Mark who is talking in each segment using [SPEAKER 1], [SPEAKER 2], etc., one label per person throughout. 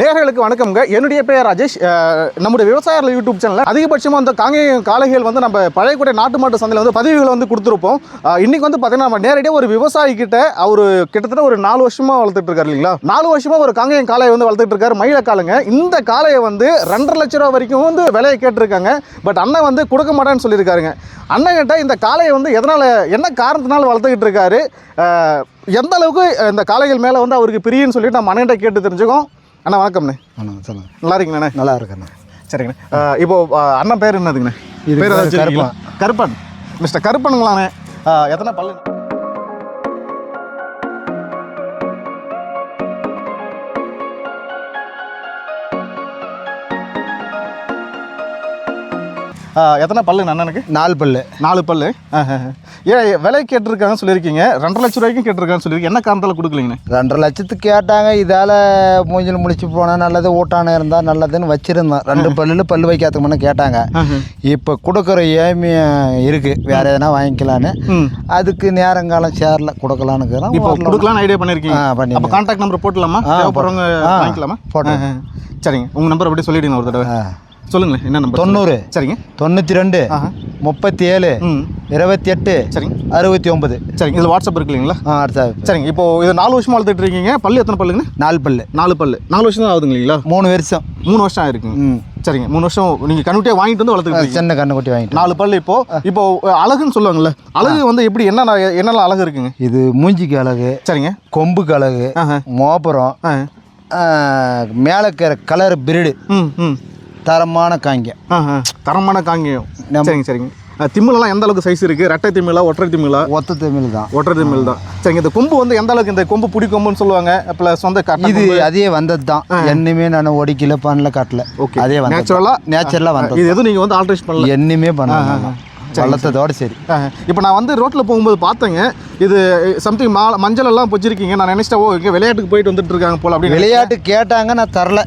[SPEAKER 1] நேர்களுக்கு வணக்கம்ங்க. என்னுடைய பெயர் ராஜேஷ். நம்முடைய விவசாயிகள் யூடியூப் சேனலில் அதிகபட்சமாக அந்த காங்கேயம் காளைகள் வந்து நம்ம பழையக்கூடிய நாட்டு மாட்டு சந்தையில் வந்து பதிவுகளை வந்து கொடுத்துருப்போம். இன்றைக்கி வந்து பார்த்திங்கன்னா நம்ம நேரடியாக ஒரு விவசாயிக்கிட்ட அவர் கிட்டத்தட்ட ஒரு நாலு வருஷமாக வளர்த்துட்டு இருக்காரு இல்லைங்களா? நாலு வருஷமாக ஒரு காங்கேயம் காளையை வந்து வளர்த்துட்டு இருக்காரு மயில காலங்க இந்த காளையை வந்து ரெண்டரை லட்ச ரூபா வரைக்கும் வந்து விலையை கேட்டிருக்காங்க. பட் அண்ணன் வந்து கொடுக்க மாட்டேன்னு சொல்லியிருக்காருங்க. அண்ணன் கிட்ட இந்த காளையை வந்து எதனால் என்ன காரணத்தினால வளர்த்துக்கிட்டு இருக்காரு? எந்த அளவுக்கு இந்த காளைகள் மேலே வந்து அவருக்கு பிரியுன்னு சொல்லிட்டு நம்ம அண்ணன்கிட்ட கேட்டு தெரிஞ்சுக்கோம். அண்ணா வணக்கம்ண்ணே.
[SPEAKER 2] வணக்கம் சொல்லுங்க.
[SPEAKER 1] நல்லா இருக்கீங்கண்ணே
[SPEAKER 2] நல்லா இருக்கேண்ணா
[SPEAKER 1] சரிங்கண்ணே இப்போ அண்ணன் பேர் என்னதுங்கண்ணே?
[SPEAKER 2] இது
[SPEAKER 1] பேர் இருக்கீங்களா? கருப்பன். மிஸ்டர் கருப்பனுங்களாண்ணே. எத்தனை பல்லு? எத்தனை பல்லு அண்ணனுக்கு?
[SPEAKER 2] நாலு பல்லு.
[SPEAKER 1] நாலு பல்லு. ஏன் விலை கேட்டிருக்காங்கன்னு சொல்லியிருக்கீங்க. ரெண்டரை லட்ச ரூபாய்க்கும் கேட்டிருக்காங்கன்னு சொல்லியிருக்கீங்க. என்ன காரணத்தால் கொடுக்கலீங்கண்ணே
[SPEAKER 2] ரெண்டரை லட்சத்துக்கு கேட்டாங்க. இதால் மூஞ்சில் முடிச்சு போனால் நல்லது ஊட்டான இருந்தால் நல்லதுன்னு வச்சுருந்தோம். ரெண்டு பல்லில் பல்லு வைக்காதுக்கு முன்னே கேட்டாங்க இப்போ கொடுக்குற ஏமி இருக்குது வேறு எதனா வாங்கிக்கலான்னு. அதுக்கு நேரங்காலம் சேரல. கொடுக்கலான்னு
[SPEAKER 1] இப்போ கொடுக்கலாம்னு ஐடியா பண்ணியிருக்கீங்க.
[SPEAKER 2] பண்ணி
[SPEAKER 1] அப்போ கான்டாக்ட் நம்பர் போட்டுலாமா
[SPEAKER 2] ஆ,
[SPEAKER 1] வாங்கிக்கலாமா?
[SPEAKER 2] போட்டேன்.
[SPEAKER 1] சரிங்க. உங்கள் நம்பர் அப்படியே சொல்லிடுங்க ஒரு தடவை. சொல்லுங்களேன் என்ன நம்பர்
[SPEAKER 2] தொண்ணூறு.
[SPEAKER 1] சரிங்க.
[SPEAKER 2] தொண்ணூற்றி ரெண்டு. முப்பத்தி ஏழு இருபத்தி எட்டு
[SPEAKER 1] சரிங்க.
[SPEAKER 2] அறுபத்தி ஒம்பது
[SPEAKER 1] சரிங்க. இதில் வாட்ஸ்அப் இருக்கு இல்லைங்களா
[SPEAKER 2] ஆ அடுத்த
[SPEAKER 1] சரிங்க. இப்போ இது நாலு வருஷமா வளர்த்துட்டு இருக்கீங்க. பல்லு எத்தனை பல்லுங்க
[SPEAKER 2] நாலு பல்லு.
[SPEAKER 1] நாலு பல்லு. நாலு வருஷம் தான் ஆகுதுங்க இல்லைங்களா
[SPEAKER 2] மூணு வருஷம்.
[SPEAKER 1] மூணு வருஷம் ஆயிருக்குங்க. சரிங்க. மூணு வருஷம் நீங்கள் கண்ணுட்டியாக வாங்கிட்டு வந்து வளர்த்துட்டு இருக்கீங்க.
[SPEAKER 2] சின்ன கண்ணுக்குட்டி வாங்கிட்டு
[SPEAKER 1] நாலு பல்லு இப்போ. இப்போ அழகுன்னு சொல்லுவாங்கல்ல. அழகு வந்து எப்படி என்னென்ன என்னெல்லாம் அழகு இருக்குங்க?
[SPEAKER 2] இது மூஞ்சிக்கு அழகு
[SPEAKER 1] சரிங்க.
[SPEAKER 2] கொம்புக்கு அழகு
[SPEAKER 1] ஆ
[SPEAKER 2] மேலே இருக்கிற கலர் பிரீடு
[SPEAKER 1] ம் ம்.
[SPEAKER 2] தரமான காங்கியம்.
[SPEAKER 1] தரமான காங்கேயம் சரிங்க சரிங்க. அஹ், திமிலெல்லாம் எந்த அளவுக்கு சைஸ் இருக்கு? ரெட்டை திமிலா ஒற்றை திமிலா
[SPEAKER 2] ஒத்த தமிழ் தான்.
[SPEAKER 1] ஒற்றை திமில் தான். சரிங்க இந்த கொம்பு வந்து எந்த அளவுக்கு இந்த கொம்பு புடி கொம்புன்னு சொல்லுவாங்க? ப்ளஸ் வந்து கட்ட
[SPEAKER 2] இது அதே வந்தது தான். என்னுமே நான் ஒடிக்கல பண்ணல கட்டல.
[SPEAKER 1] ஓகே
[SPEAKER 2] அதே வந்தது
[SPEAKER 1] நேச்சுரலா
[SPEAKER 2] நேச்சுரலாக வந்தது
[SPEAKER 1] இது எதுவும் நீங்கள் வந்து ஆல்ட்ரேஷன் பண்ணல?
[SPEAKER 2] என்னமே பண்ணல வளர்த்ததோட சரி.
[SPEAKER 1] இப்போ நான் வந்து ரோட்டில் போகும்போது பார்த்தேங்க. இது சம்திங் மா மஞ்சள் எல்லாம் வச்சிருக்கீங்க நான் நினைச்சிட்டேன் ஓ இங்கே விளையாட்டுக்கு போயிட்டு வந்துட்டு இருக்காங்க போல அப்படின்னு
[SPEAKER 2] விளையாட்டு கேட்டாங்க நான் தரல.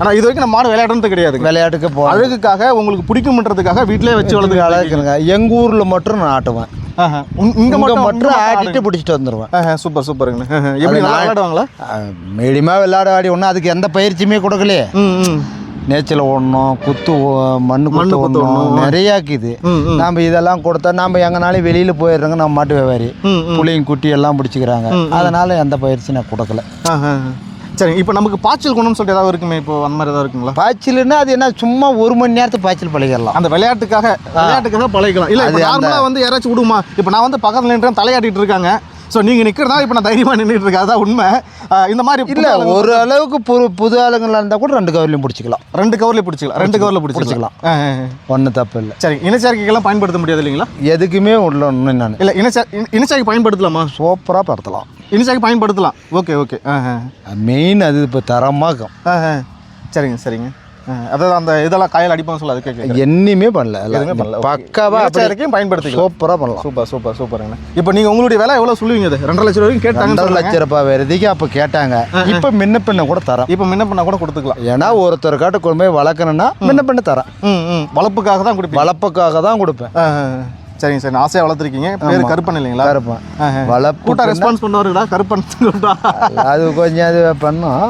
[SPEAKER 1] ஆனால் இது வரைக்கும் நம்ம மாடு விளையாடுறது கிடையாதுங்க
[SPEAKER 2] விளையாட்டுக்கு போ
[SPEAKER 1] அழகுக்காக உங்களுக்கு பிடிக்கும்ன்றதுக்காக வீட்டிலே வச்சு வளர்த்து
[SPEAKER 2] அழகுங்க. எங்க ஊர்ல மட்டும் நான் ஆட்டுவேன்.
[SPEAKER 1] இங்கே மட்டும்
[SPEAKER 2] மட்டும் ஆட்டிட்டு பிடிச்சிட்டு வந்துடுவேன்
[SPEAKER 1] சூப்பர் சூப்பருங்க எப்படி விளையாடுவாங்களா
[SPEAKER 2] மீடியமா விளையாட ஆடி ஒன்றும் அதுக்கு எந்த பயிற்சியுமே கொடுக்கலையே. நேச்சல் ஓடணும் குத்து மண்ணு குத்து ஓடணும் நிறையா இருக்குது
[SPEAKER 1] ம், ம்.
[SPEAKER 2] நம்ம இதெல்லாம் கொடுத்தா நம்ம எங்கனாலும் வெளியில் போயிடுறோங்க நம்ம மாட்டு வியாபாரி. புளியும் குட்டி எல்லாம் பிடிச்சிக்கிறாங்க. அதனால எந்த பயிற்சி நான் கொடுக்கல.
[SPEAKER 1] சரி இப்போ நமக்கு பாய்ச்சல் குணம்னு சொல்லிட்டு ஏதாவது இருக்குமே? இப்போ அந்த மாதிரி ஏதாவது இருக்குங்களா?
[SPEAKER 2] பாய்ச்சல்னா அது என்ன? சும்மா ஒரு மணி நேரத்துக்கு பாய்ச்சல் பழகிடலாம்.
[SPEAKER 1] அந்த விளையாட்டுக்காக விளையாட்டுக்காக பழகிக்கலாம். இல்லை
[SPEAKER 2] அது
[SPEAKER 1] நார்மலாக வந்து யாராச்சும் விடுமா? இப்போ நான் வந்து பக்கத்தில் நின்று தலையாட்டிட்டு இருக்காங்க. ஸோ நீங்கள் நிற்கிறதா இப்போ நான் தைரியமாக நின்றுட்டு இருக்கேன். அதான் உண்மை. இந்த மாதிரி
[SPEAKER 2] இல்ல ஒரு அளவுக்கு புது புது ஆளுங்களா இருந்தால் கூட ரெண்டு கவர்லையும் பிடிச்சிக்கலாம்.
[SPEAKER 1] ரெண்டு கவர்லேயே பிடிச்சிக்கலாம். ரெண்டு கவரில் பிடிச்சிக்கலாம்.
[SPEAKER 2] ஒன்றும் தப்பு இல்லை.
[SPEAKER 1] சரி இனச்சேர்க்கைக்கெல்லாம் பயன்படுத்த முடியாது இல்லைங்களா?
[SPEAKER 2] எதுக்குமே உள்ள ஒன்று நான்.
[SPEAKER 1] இல்லை இனச்சே இனச்சாக்கி பயன்படுத்தலாமா?
[SPEAKER 2] சூப்பராக படுத்தலாம்.
[SPEAKER 1] இனச்சாக்கி பயன்படுத்தலாம். Okay okay.
[SPEAKER 2] மெயின் அது இப்போ தரமாகும்
[SPEAKER 1] ஆ. சரிங்க சரிங்க. அதாவது அந்த இதெல்லாம் காயல் அடிப்பான்னு சொல்ல அதுக்கு
[SPEAKER 2] என்னையுமே பண்ணல
[SPEAKER 1] எதுவுமே பண்ணல.
[SPEAKER 2] பக்காவா அப்படி
[SPEAKER 1] இனச்சேர்க்கையும் பயன்படுத்திக்கலாம்.
[SPEAKER 2] சூப்பராக பண்ணலாம்.
[SPEAKER 1] சூப்பர் சூப்பர் சூப்பருங்கண்ணா இப்போ நீங்கள் உங்களுடைய விலை எவ்வளோ சொல்லுவீங்க அது ரெண்டரை லட்சம் வரைக்கும் கேட்டாங்கன்னு
[SPEAKER 2] ரெண்டரை லட்ச ரூபாய் வருதுக்கு அப்போ கேட்டாங்க. இப்போ முன்ன பின்ன கூட தரேன்.
[SPEAKER 1] இப்போ முன்ன பண்ணால் கூட கொடுத்துக்கலாம்.
[SPEAKER 2] ஏன்னா ஒருத்தர் காட்ட கொண்டு போய் வளர்க்கணும்னா முன்ன பின்ன தரேன்.
[SPEAKER 1] வளர்ப்புக்காக தான் கொடுப்பீங்க.
[SPEAKER 2] வளர்ப்புக்காக தான் கொடுப்பேன்.
[SPEAKER 1] சரிங்க சரி ஆசையாக வளர்த்துருக்கீங்க. பேர் கருப்பன் இல்லைங்களா?
[SPEAKER 2] கருப்பேன். வளர்ப்பு
[SPEAKER 1] கூட்டா ரெஸ்பான்ஸ் பண்ணுவாருடா கருப்பன்
[SPEAKER 2] அது கொஞ்சம் அது பண்ணோம்.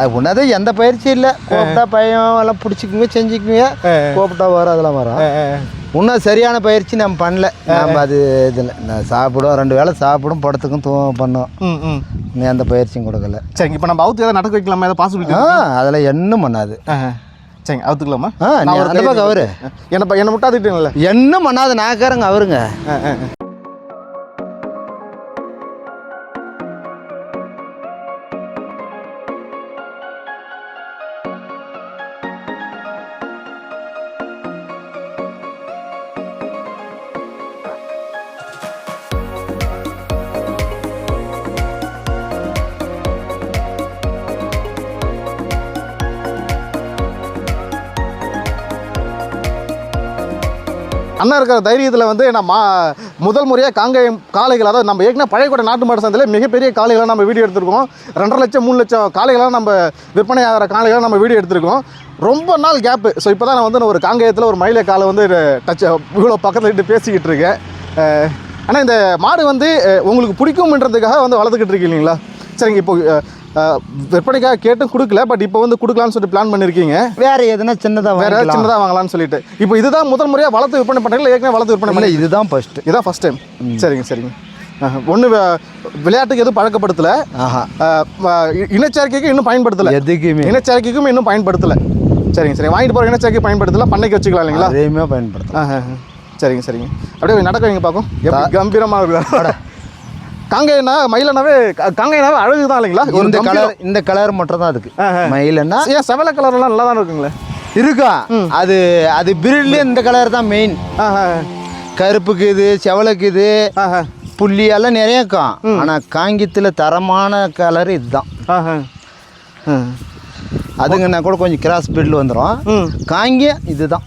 [SPEAKER 2] அது உன்னது எந்த பயிற்சியும் இல்லை. கூப்பிட்டா பையன் எல்லாம் பிடிச்சிக்குங்க செஞ்சுக்குங்க. கூப்பிட்டா வரும் அதெல்லாம் வரும். இன்னும் சரியான பயிற்சி நம்ம பண்ணல. நம்ம அது இதில் நான் சாப்பிடுவோம் ரெண்டு வேளை சாப்பிடும் படத்துக்கும் தூ பண்ணோம். எந்த பயிற்சியும் கொடுக்கல.
[SPEAKER 1] சரிங்க இப்போ நம்ம அவுத்து ஏதாவது நடக்க வைக்கலாமா? ஏதாவது பாசிபிலிட்டி
[SPEAKER 2] ஆ அதில் என்ன பண்ணாது.
[SPEAKER 1] சரிங்க அவுத்துக்கலாமா
[SPEAKER 2] அந்த பக்கம் அவரு.
[SPEAKER 1] என்ன என்ன முட்டாதுட்டீங்கல்ல
[SPEAKER 2] என்ன பண்ணாது நாக்காரங்க அவருங்க?
[SPEAKER 1] அண்ணா இருக்கிற தைரியத்தில் வந்து நம்ம முதல் முறையாக காங்கேயம் காளைகள் அதாவது நம்ம ஏற்கனவே பழையக்கூட நாட்டு மாடு சந்தையில் மிகப்பெரிய காளைகளாக நம்ம வீடியோ எடுத்திருக்கோம். ரெண்டரை லட்சம் மூணு லட்சம் காளைகளாக நம்ம விற்பனை ஆகிற காளைகளாக நம்ம வீடியோ எடுத்திருக்கோம். ரொம்ப நாள் கேப்பு ஸோ இப்போ தான் நான் வந்து ஒரு காங்கேயத்தில் ஒரு மயிலை காலை வந்து டச் இவ்வளோ பக்கத்தில் இட்டு பேசிக்கிட்டு இருக்கேன். ஆனால் இந்த மாடு வந்து உங்களுக்கு பிடிக்கும்ன்றதுக்காக வந்து வளர்த்துக்கிட்டு இருக்கீங்களா இல்லைங்களா? சரிங்க இப்போ விற்பனைக்காக கேட்டும் கொடுக்கல பட் இப்போ வந்து கொடுக்கலாம்னு சொல்லிட்டு பிளான் பண்ணியிருக்கீங்க
[SPEAKER 2] வேற எதுனா சின்னதாக
[SPEAKER 1] வேற சின்னதாக வாங்கலாம்னு சொல்லிட்டு. இப்போ இதுதான் முதல் முறையாக வளர்த்து விற்பனை பண்ணுறீங்களா ஏற்கனவே வளர்த்து விற்பனை
[SPEAKER 2] இல்லை
[SPEAKER 1] பண்ணி
[SPEAKER 2] இதுதான் ஃபஸ்ட்டு
[SPEAKER 1] இதான் ஃபர்ஸ்ட் டைம் சரிங்க சரிங்க. ஒன்று விளையாட்டுக்கு எதுவும் பழக்கப்படுத்தலை. இனச்சேர்க்கைக்கு இன்னும் பயன்படுத்தலை.
[SPEAKER 2] எதுக்குமே.
[SPEAKER 1] இனச்சேர்க்கைக்கும் இன்னும் பயன்படுத்தலை. சரிங்க சரி வாங்கிட்டு போகிற இனச்சேர்க்கை பயன்படுத்தலாம் பண்ணைக்கு வச்சுக்கலாம் இல்லைங்களா?
[SPEAKER 2] அதையுமே பயன்படுத்தலாம்.
[SPEAKER 1] சரிங்க சரிங்க. அப்படியே நடக்க வைங்க பார்க்கும் கம்பீரமாக இருக்கு. காங்கையனா மயிலனாவே கா- காங்கையனாவே அழகு தான் இல்லைங்களா
[SPEAKER 2] இந்த. கலர் இந்த கலர் மட்டும் தான் அதுக்கு. மயிலன்னா
[SPEAKER 1] ஏன் செவல கலர்லாம் நல்லா தான் இருக்குங்களே?
[SPEAKER 2] இருக்கா? அது அது பிரீட்லேயே இந்த கலர் தான் மெயின் கருப்புக்கு இது செவலுக்கு இது
[SPEAKER 1] ஆஹா
[SPEAKER 2] புள்ளி எல்லாம் நிறைய இருக்கும். ஆனால் காங்கியத்தில் தரமான கலர் இதுதான். அதுங்கன்னா கூட கொஞ்சம் கிராஸ் பீல்டு வந்துடும் காங்கியம் இதுதான்.